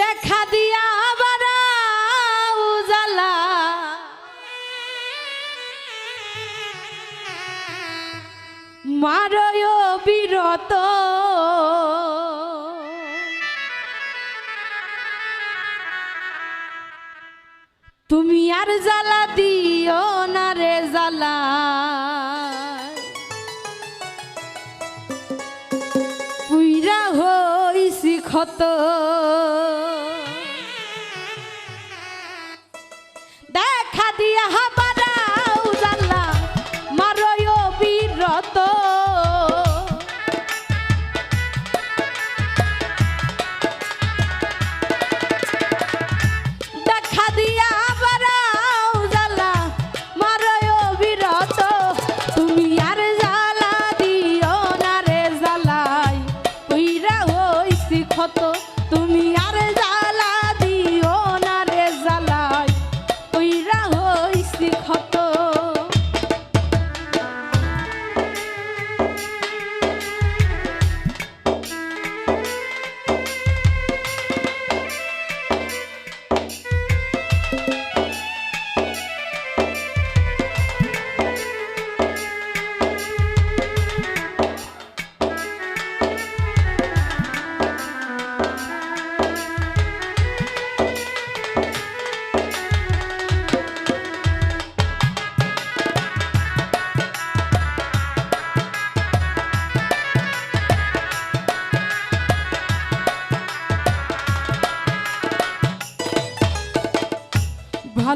দেখা দিয়া আবার উজালা। মারয় বিরত। তুমি আর জ্বালা দিও না রে জ্বালা। পুইরা হইছি ক্ষত। দেখা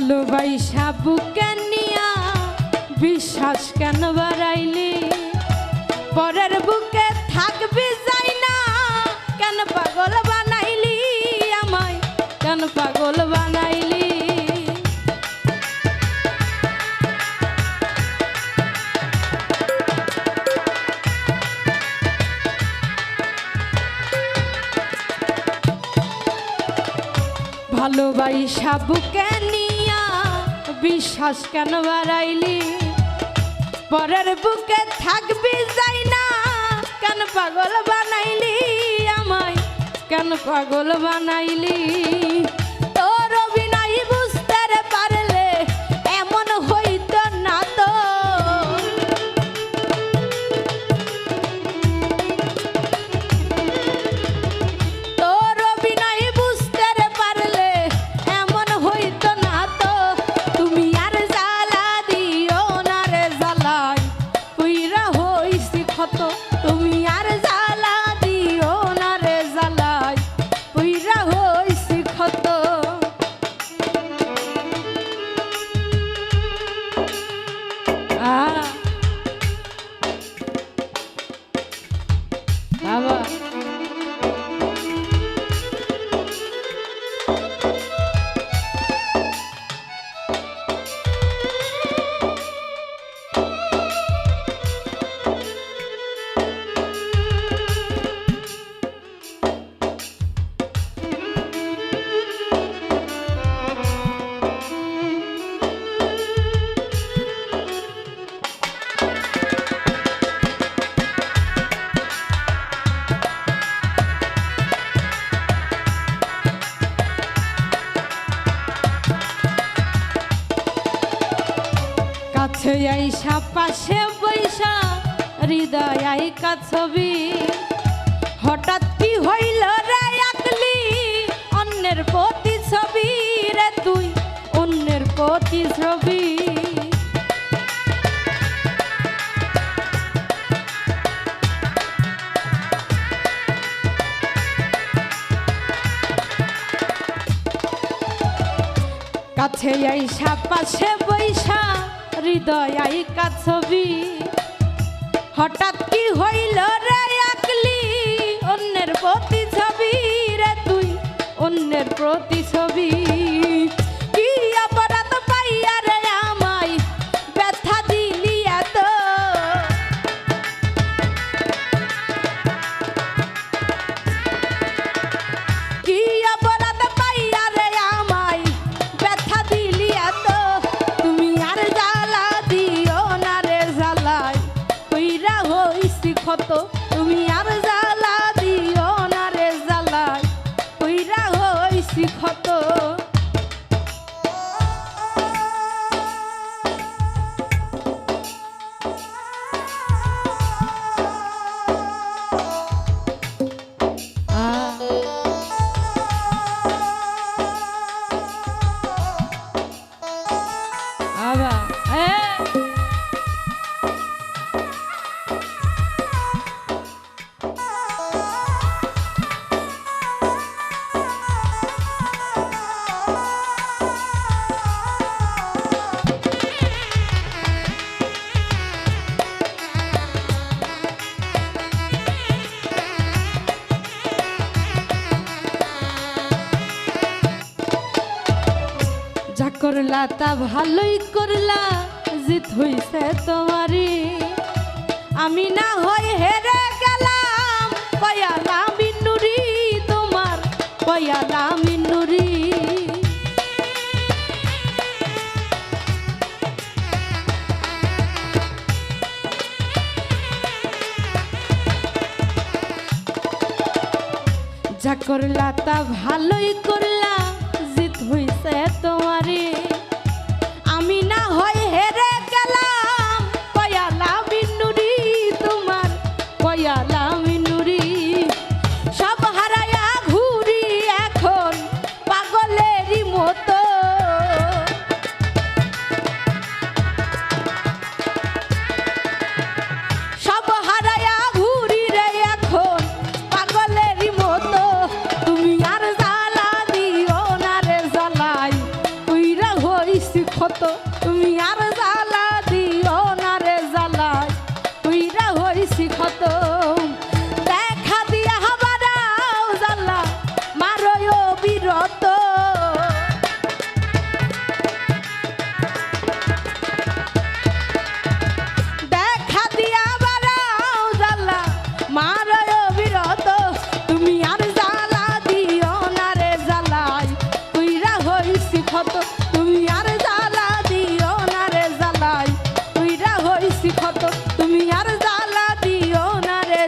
ভালোবাইসা বুকে নিয়া বিশ্বাস কেন বাড়াইলি? পরের বুকে থাকবি যাই না। কেন পাগল বানাইলি আমায়? কেন পাগল বানাইলি? ভালোবাইসা বুকে বিশ্বাস কেন বাড়াইলি? পরের বুকে থাকবি যাই না। কেন পাগল বানাইলি আমায়? কেন পাগল বানাইলি? কাছে আইসা পাশে বৈশা হৃদয় আইকা ছবি। হঠাৎ কি হইল রে আকলি অন্যের প্রতি ছবি রে তুই, অন্যের প্রতি ছবি কাছে আইসা পাশে বৈশা হৃদয় আইকা ছবি। হঠাৎ কি হইল রে আকলি? অন্যের প্রতি ছবি রে তুই, অন্যের প্রতি ছবি শ্রীক্ষত করলা তা ভালোই করলা, জিত হইছে তোমারই। আমি না হয় হেরে গেলাম কয়ালা মিন্নুরি তোমার কয়ালা মিন্নুরি যা করলা তা ভালোই করলা, জিত হইছে তোমারে। মারয় বিরত, তুমি আর জ্বালা দিও না রে জ্বালাই। তুইরা হইছি ক্ষত, তুমি জ্বালা দিও না রে জ্বালাই। তুইরা হইছি ক্ষত, তুমি দিও না রে